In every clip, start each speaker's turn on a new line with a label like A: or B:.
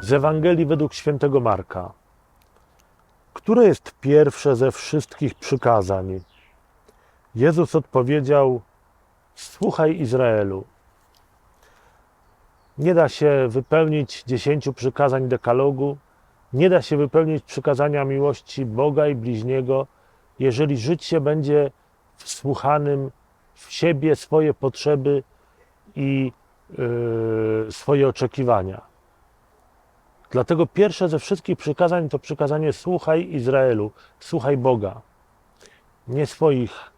A: z Ewangelii według świętego Marka. Które jest pierwsze ze wszystkich przykazań? Jezus odpowiedział: Słuchaj Izraelu. Nie da się wypełnić dziesięciu przykazań dekalogu, nie da się wypełnić przykazania miłości Boga i bliźniego, jeżeli żyć się będzie wsłuchanym w siebie, swoje potrzeby i yy, swoje oczekiwania. Dlatego pierwsze ze wszystkich przykazań to przykazanie słuchaj Izraelu, słuchaj Boga. Nie swoich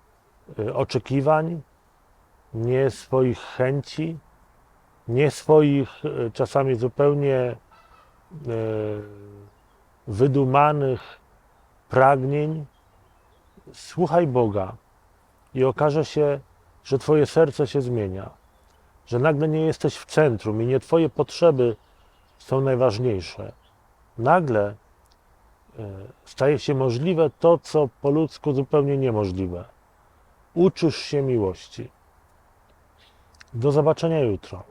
A: y, oczekiwań, nie swoich chęci, nie swoich y, czasami zupełnie y, wydumanych pragnień. Słuchaj Boga i okaże się, że Twoje serce się zmienia, że nagle nie jesteś w centrum i nie Twoje potrzeby są najważniejsze. Nagle e, staje się możliwe to, co po ludzku zupełnie niemożliwe. Uczysz się miłości. Do zobaczenia jutro.